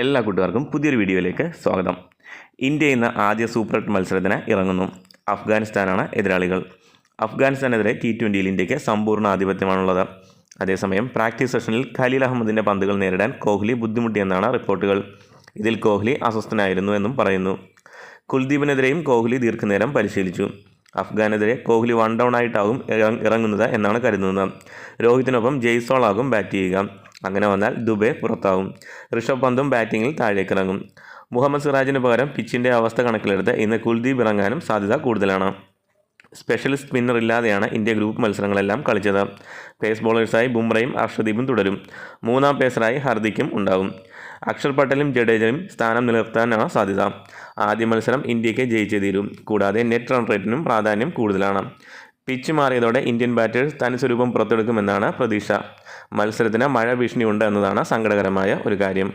എല്ലാ കൂട്ടുകാർക്കും പുതിയൊരു വീഡിയോയിലേക്ക് സ്വാഗതം. ഇന്ത്യ ഇന്ന് ആദ്യ സൂപ്പർ എട്ട് മത്സരത്തിന് ഇറങ്ങുന്നു. അഫ്ഗാനിസ്ഥാനാണ് എതിരാളികൾ. അഫ്ഗാനിസ്ഥാനെതിരെ ടി ട്വന്റിയിൽ ഇന്ത്യയ്ക്ക് സമ്പൂർണ ആധിപത്യമാണുള്ളത്. അതേസമയം പ്രാക്ടീസ് സെഷനിൽ ഖലീൽ അഹമ്മദിന്റെ പന്തുകൾ നേരിടാൻ കോഹ്ലി ബുദ്ധിമുട്ടിയെന്നാണ് റിപ്പോർട്ടുകൾ. ഇതിൽ കോഹ്ലി അസ്വസ്ഥനായിരുന്നു എന്നും പറയുന്നു. കുൽദീപിനെതിരെയും കോഹ്ലി ദീർഘനേരം പരിശീലിച്ചു. അഫ്ഗാനെതിരെ കോഹ്ലി വൺ ഡൗൺ ആയിട്ടാകും ഇറങ്ങുന്നത് എന്നാണ് കരുതുന്നത്. രോഹിത്തിനൊപ്പം ജയ്സോളാകും ബാറ്റ് ചെയ്യുക. അങ്ങനെ വന്നാൽ ദുബെ പുറത്താവും ഋഷഭ് പന്തും ബാറ്റിങ്ങിൽ താഴേക്കിറങ്ങും. മുഹമ്മദ് സിറാജിന് പകരം പിച്ചിന്റെ അവസ്ഥ കണക്കിലെടുത്ത് ഇന്ന് കുൽദീപ് ഇറങ്ങാനും സാധ്യത കൂടുതലാണ്. സ്പെഷ്യലിസ്റ്റ് സ്പിന്നർ ഇല്ലാതെയാണ് ഇന്ത്യ ഗ്രൂപ്പ് മത്സരങ്ങളെല്ലാം കളിച്ചത്. പേസ് ബോളേഴ്സായി ബുംറയും അർഷദീപും തുടരും. മൂന്നാം പേസറായി ഹർദിക്കും ഉണ്ടാകും. അക്ഷർ പട്ടേലും ജഡേജയും സ്ഥാനം നിലനിർത്താനാണ് സാധ്യത. ആദ്യ മത്സരം ഇന്ത്യയ്ക്ക് ജയിച്ചേ തീരും. കൂടാതെ നെറ്റ് റൺ റേറ്റിനും പ്രാധാന്യം കൂടുതലാണ്. പിച്ച് മാറിയതോടെ ഇന്ത്യൻ ബാറ്റേഴ്സ് തനി സ്വരൂപം പുറത്തെടുക്കുമെന്നാണ് പ്രതീക്ഷ. മത്സരത്തിന് മഴ ഭീഷണിയുണ്ട് എന്നതാണ് സങ്കടകരമായ ഒരു കാര്യം.